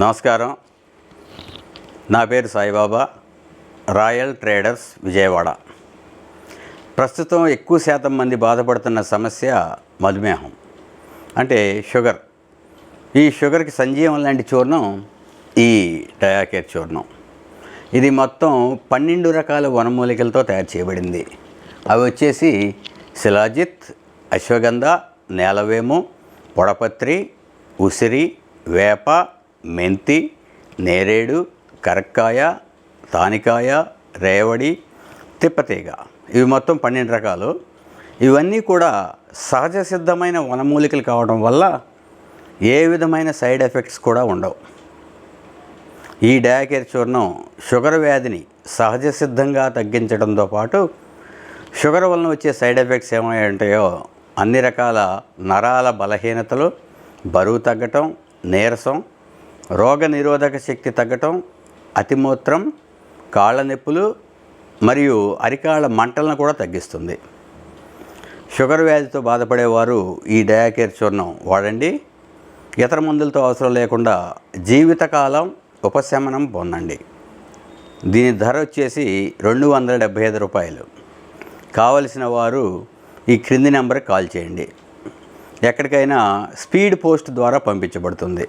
నమస్కారం. నా పేరు సాయిబాబా. Royal traders Vijayawada. ప్రస్తుతం ఎక్కువ శాతం మంది బాధపడుతున్న సమస్య మధుమేహం. అంటే షుగర్. ఈ షుగర్కి సంజీవం లాంటి చూర్ణం ఈ డయాకేర్ చూర్ణం. ఇది మొత్తం పన్నెండు రకాల వనమూలికలతో తయారు చేయబడింది. అవి వచ్చేసి శిలాజిత్ అశ్వగంధ నేలవేము పొడపత్రి ఉసిరి వేప మెంతి నేరేడు కరక్కాయ తానికాయ రేవడి తిప్పతీగ. ఇవి మొత్తం పన్నెండు రకాలు. ఇవన్నీ కూడా సహజ సిద్ధమైన వనమూలికలు కావడం వల్ల ఏ విధమైన సైడ్ ఎఫెక్ట్స్ కూడా ఉండవు. ఈ డయాకేర్ చూర్ణం షుగర్ వ్యాధిని సహజ సిద్ధంగా తగ్గించడంతో పాటు షుగర్ వలన వచ్చే సైడ్ ఎఫెక్ట్స్ ఉంటాయో అన్ని రకాల నరాల బలహీనతలు బరువు తగ్గటం నీరసం రోగ నిరోధక శక్తి తగ్గటం అతిమూత్రం కాళ్ళ నొప్పులు మరియు అరికాళ్ళ మంటలను కూడా తగ్గిస్తుంది. షుగర్ వ్యాధితో బాధపడేవారు ఈ డయాకేర్ చూర్ణం వాడండి. ఇతర మందులతో అవసరం లేకుండా జీవితకాలం ఉపశమనం పొందండి. దీని ధర వచ్చేసి రెండు వందల డెబ్భై ఐదు రూపాయలు. కావలసిన వారు ఈ క్రింది నెంబర్కి కాల్ చేయండి. ఎక్కడికైనా స్పీడ్ పోస్ట్ ద్వారా పంపించబడుతుంది.